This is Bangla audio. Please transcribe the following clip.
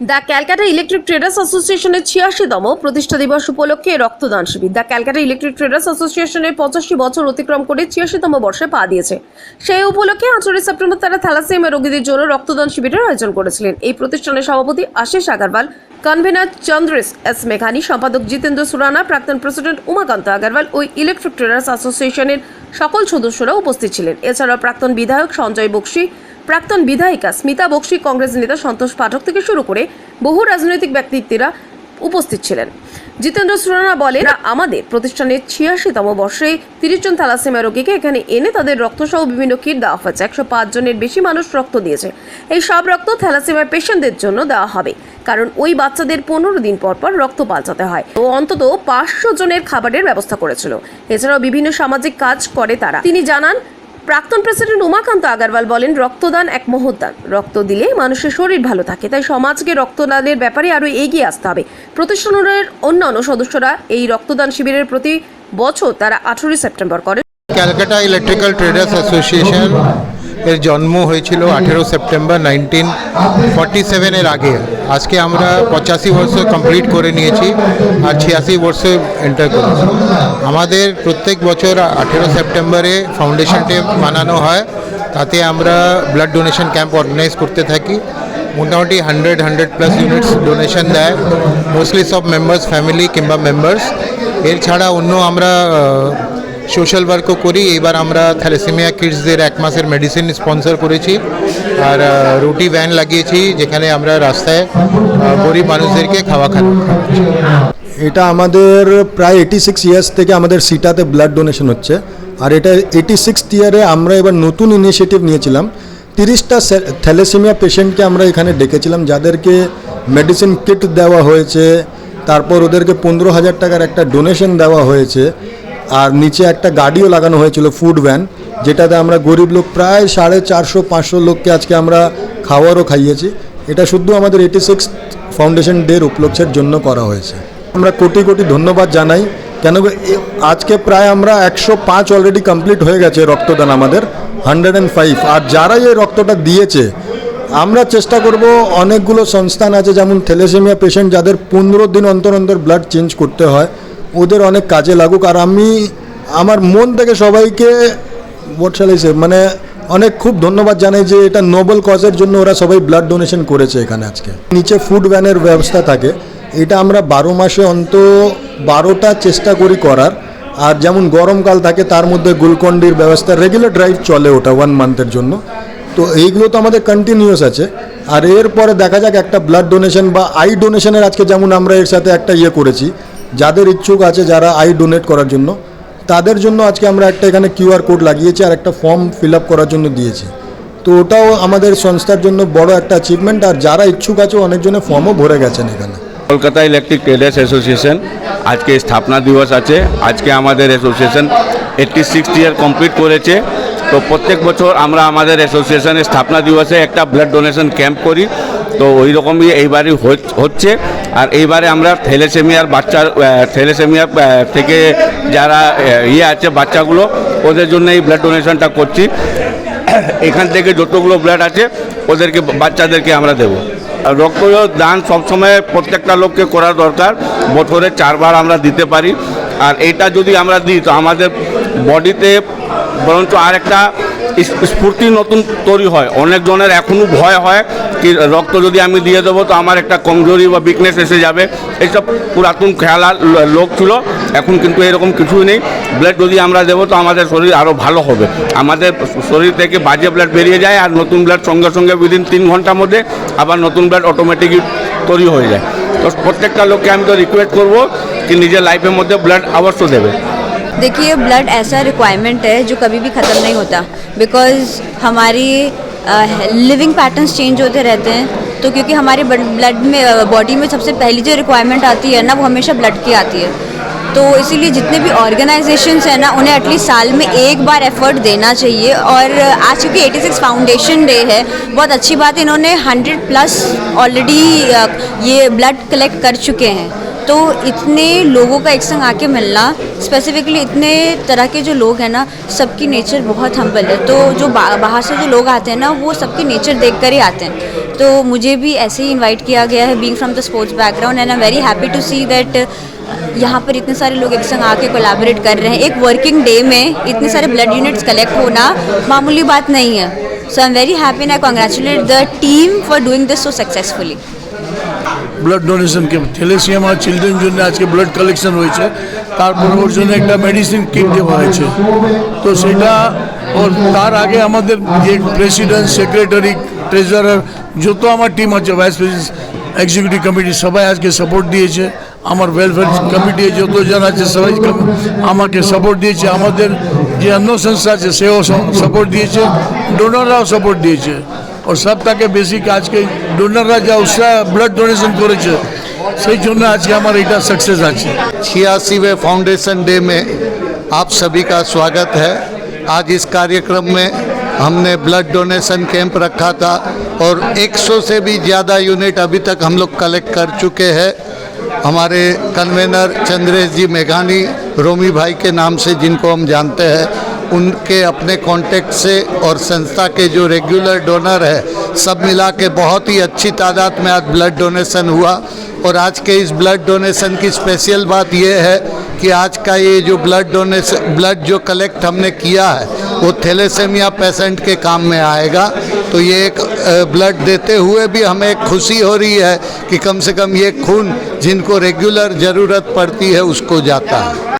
দ্য ক্যালকাটা ইলেকট্রিক ট্রেডার্স অ্যাসোসিয়েশনের ছিয়াশিতম প্রতিষ্ঠা দিবস উপলক্ষে রক্তদান শিবির। দ্য ক্যালকাটা ইলেকট্রিক ট্রেডার্স অ্যাসোসিয়েশনের পঁচাশি বছর অতিক্রম করে ছিয়াশিতম বর্ষে পা দিয়েছে। সেই উপলক্ষে আঠারোই সেপ্টেম্বর তারা থ্যালাসেমিয়া রোগীদের জন্য রক্তদান শিবিরের আয়োজন করেছিলেন। এই প্রতিষ্ঠানের সভাপতি আশিস আগারওয়াল, কনভেনার চন্দ্রেশ এস মেঘানি, সম্পাদক জিতেন্দ্র সুরানা, প্রাক্তন প্রেসিডেন্ট উমাকান্ত আগারওয়াল ওই ইলেকট্রিক ট্রেডার্স অ্যাসোসিয়েশনের সকল সদস্যরা উপস্থিত ছিলেন। এছাড়াও প্রাক্তন বিধায়ক সঞ্জয় বক্সি প্রাক্তন বিধায়িকা স্মিতা বক্সি কংগ্রেস নেতা সন্তোষ পাঠক থেকে শুরু করে বহু রাজনৈতিক ব্যক্তিত্বেরা উপস্থিত ছিলেন। জিতেন্দ্র সুরানা বলে "এরা আমাদের প্রতিষ্ঠানের ছিয়াশিতম বর্ষে তিরিশ জন থ্যালাসেমিয়া রোগীকে এখানে এনে তাদের রক্তসহ বিভিন্ন কিট দেওয়া হয়েছে। একশো পাঁচ জনের বেশি মানুষ রক্ত দিয়েছে। এই সব রক্ত থ্যালাসেমিয়া পেশেন্টদের জন্য দেওয়া হবে, কারণ ওই বাচ্চাদের পনেরো দিন পর পর রক্ত পাল্টাতে হয়। ও অন্তত পাঁচশো জনের খাবারের ব্যবস্থা করেছিল। এছাড়াও বিভিন্ন সামাজিক কাজ করে তারা। তিনি জানান প্রাক্তন প্রেসিডেন্ট উমাকান্ত আগারওয়াল বলেন, রক্তদান এক মহৎদান। রক্ত দিলে মানুষের শরীর ভালো থাকে, তাই সমাজকে রক্তদানের ব্যাপারে আরও এগিয়ে আসতে হবে। প্রতিষ্ঠানের অন্যান্য সদস্যরা এই রক্তদান শিবিরের প্রতি বছর তারা আঠেরোই সেপ্টেম্বর করে ক্যালকাটা ইলেকট্রিক্যাল ট্রেডার্স অ্যাসোসিয়েশন এর জন্ম হয়েছিল আঠেরো সেপ্টেম্বর নাইনটিন ফর্টি সেভেনের আগে। আজকে আমরা পঁচাশি বর্ষ কমপ্লিট করে নিয়েছি আর ছিয়াশি বর্ষে এন্টার করেছি। আমাদের প্রত্যেক বছর আঠেরো সেপ্টেম্বরে ফাউন্ডেশন ডে মানানো হয়। তাতে আমরা ব্লাড ডোনেশন ক্যাম্প অর্গানাইজ করতে থাকি। মোটামুটি hundred hundred plus units donation দেয়। মোস্টলি সব মেম্বার্স ফ্যামিলি কিংবা মেম্বার্স এর ছাড়া অন্য আমরা সোশ্যাল ওয়ার্কও করি। এবার আমরা থ্যালাসেমিয়া কিডসদের এক মাসের মেডিসিন স্পন্সর করেছি। আর রুটি ভ্যান লাগিয়েছি, যেখানে আমরা রাস্তায় গরিব মানুষদেরকে খাওয়া খাওয়া এটা আমাদের প্রায় এইটি সিক্স ইয়ার্স থেকে আমাদের সিটাতে ব্লাড ডোনেশন হচ্ছে। আর এটা এইটি সিক্স ইয়ারে আমরা এবার নতুন ইনিশিয়েটিভ নিয়েছিলাম। তিরিশটা থ্যালেসেমিয়া পেশেন্টকে আমরা এখানে ডেকেছিলাম, যাদেরকে মেডিসিন কিট দেওয়া হয়েছে। তারপর ওদেরকে পনেরো হাজার টাকার একটা ডোনেশন দেওয়া হয়েছে। আর নিচে একটা গাড়িও লাগানো হয়েছিল ফুড ভ্যান যেটাতে আমরা গরিব লোক প্রায় সাড়ে চারশো, পাঁচশো লোককে আজকে আমরা খাওয়ারও খাইয়েছি। এটা শুধু আমাদের এইটি সিক্স ফাউন্ডেশন ডের উপলক্ষের জন্য করা হয়েছে। আমরা কোটি কোটি ধন্যবাদ জানাই। কেন আজকে প্রায় আমরা একশো পাঁচ অলরেডি কমপ্লিট হয়ে গেছে রক্তদান আমাদের হান্ড্রেড অ্যান্ড ফাইভ আর যারাই এই রক্তটা দিয়েছে, আমরা চেষ্টা করব অনেকগুলো সংস্থান আছে, যেমন থ্যালেসেমিয়া পেশেন্ট যাদের পনেরো দিন অন্তর অন্তর ব্লাড চেঞ্জ করতে হয়। ওদের অনেক কাজে লাগুক, আর আমি আমার মন থেকে সবাইকে শ্যাল মানে অনেক খুব ধন্যবাদ জানাই যে এটা নোবেল কজের জন্য ওরা সবাই ব্লাড ডোনেশন করেছে এখানে আজকে। নিচে ফুড ভ্যানের ব্যবস্থা থাকে। এটা আমরা বারো মাসে অন্ত বারোটা চেষ্টা করি করার। আর যেমন গরমকাল থাকে, তার মধ্যে গুলকন্ডির ব্যবস্থা রেগুলার ড্রাইভ চলে ওটা ওয়ান মান্থের জন্য। তো এইগুলো তো আমাদের কন্টিনিউয়াস আছে। আর এরপরে দেখা যাক একটা ব্লাড ডোনেশন বা আই ডোনেশনের আজকে যেমন আমরা এর সাথে একটা ইয়ে করেছি। যাদের ইচ্ছুক আছে যারা আই ডোনেট করার জন্য, তাদের জন্য আজকে আমরা একটা এখানে কিউআর কোড লাগিয়েছি আর একটা ফর্ম ফিল আপ করার জন্য দিয়েছি। তো ওটাও আমাদের সংস্থার জন্য বড় একটা অ্যাচিভমেন্ট আর যারা ইচ্ছুক আছে অনেকজনে ফর্মও ভরে গেছেন এখানে। কলকাতা ইলেকট্রিক ট্রেডার্স অ্যাসোসিয়েশন, আজকে স্থাপনা দিবস আছে, আজকে আমাদের association eighty six year complete করেছে। তো প্রত্যেক বছর আমরা আমাদের অ্যাসোসিয়েশনের স্থাপনা দিবসে একটা ব্লাড ডোনেশন ক্যাম্প করি। তো ওই রকমই এইবারই হচ- হচ্ছে। আর এইবারে আমরা থেলেসেমিয়ার বাচ্চা থেলেসেমিয়ার থেকে যারা ইয়ে আছে বাচ্চাগুলো, ওদের জন্য এই ব্লাড ডোনেশনটা করছি। এখান থেকে যতগুলো ব্লাড আছে, ওদেরকে, বাচ্চাদেরকে আমরা দেবো। রক্ত দান সবসময় প্রত্যেকটা লোককে করা দরকার। বছরে চারবার আমরা দিতে পারি। আর এটা যদি আমরা দিই, তো আমাদের বডিতে বরঞ্চ আর একটা স্ফূর্তি নতুন তৈরি হয়। অনেকজনের এখনও ভয় হয় কি রক্ত যদি আমি দিয়ে দেবো তো আমার একটা কমজোরি বা উইকনেস এসে যাবে। এইসব পুরাতন খেয়ালা লো- লোক ছিল, এখন কিন্তু এরকম কিছুই নেই। ব্লাড যদি আমরা দেবো তো আমাদের শরীর আরও ভালো হবে। আমাদের শরীর থেকে বাজে ব্লাড বেরিয়ে যায় আর নতুন ব্লাড সঙ্গে সঙ্গে উইদিন তিন ঘণ্টার মধ্যে আবার নতুন ব্লাড অটোমেটিকই তৈরি হয়ে যায়। তো প্রত্যেকটা লোককে আমি তো রিকোয়েস্ট করব কি নিজের লাইফের মধ্যে ব্লাড অবশ্য देवे देखिए ब्लड ऐसा रिक्वायरमेंट है जो कभी भी ख़त्म नहीं होता। बिकॉज़ हमारी लिविंग पैटर्न्स चेंज होते रहते हैं। तो क्योंकि हमारे ब्लड में बॉडी में सबसे पहली जो रिक्वायरमेंट आती है ना, वो हमेशा ब्लड की आती है। तो इसीलिए जितने भी ऑर्गेनाइजेशंस हैं ना, उन्हें एटलीस्ट साल में एक बार एफर्ट देना चाहिए। और आज चूँकि 86 फाउंडेशन डे है, बहुत अच्छी बात है, इन्होंने 100 प्लस ऑलरेडी ये ब्लड कलेक्ट कर चुके हैं। तो इतने लोगों का एक संग आके मिलना स्पेसिफिकली इतने तरह के जो लोग हैं ना, सबकी नेचर बहुत हम्बल है। तो जो बाहर से जो लोग आते हैं ना, वो सबकी नेचर देख कर ही आते हैं। तो मुझे भी ऐसे ही इनवाइट किया गया है being from the sports background and I am very happy to see that यहाँ पर इतने सारे लोग एक संग आके कोलैबोरेट कर रहे हैं। एक वर्किंग डे में इतने सारे ब्लड यूनिट्स कलेक्ट होना मामूली बात नहीं है। So I am very happy and I congratulate the team for doing this so successfully blood donation camp thalassemia children জন্য আজকে ব্লাড কালেকশন হয়েছে। তারপর ওর জন্য একটা মেডিসিন কিট দেওয়া হয়েছে। তো সেটা ওর তার আগে আমাদের যে প্রেসিডেন্ট সেক্রেটারি ট্রেজারার যত আমার টিম আছে ভাইস প্রেসিডেন্ট এক্সিকিউটিভ কমিটি সবাই আজকে সাপোর্ট দিয়েছে। আমার ওয়েলফেয়ার কমিটি যতজন আছে, সবাই আমাকে সাপোর্ট দিয়েছে। আমাদের যে অন্য সংস্থা আছে, সেও সাপোর্ট দিয়েছে। ডোনাররাও সাপোর্ট দিয়েছে। ও সব থেকে বেশি আজকে ডোনাররা যা উৎসাহ ব্লাড ডোনেশন করেছে সেই জন্য আজকে আমার এটা সাকসেস আছে छियासीवें फाउंडेशन डे में आप सभी का स्वागत है आज इस कार्यक्रम में हमने ब्लड डोनेशन कैंप रखा था और 100 से भी ज़्यादा यूनिट अभी तक हम लोग कलेक्ट कर चुके हैं हमारे कन्वेनर चंद्रेश जी मेघानी रोमी भाई के नाम से जिनको हम जानते हैं उनके अपने कांटेक्ट से और संस्था के जो रेगुलर डोनर है, सब मिला के बहुत ही अच्छी तादाद में आज ब्लड डोनेशन हुआ। और आज के इस ब्लड डोनेशन की स्पेशल बात यह है कि आज का ये जो ब्लड डोनेशन ब्लड जो कलेक्ट हमने किया है, वो थैलेसेमिया पेशेंट के काम में आएगा। तो ये एक ब्लड देते हुए भी हमें खुशी हो रही है कि कम से कम ये खून जिनको रेगुलर ज़रूरत पड़ती है, उसको जाता है।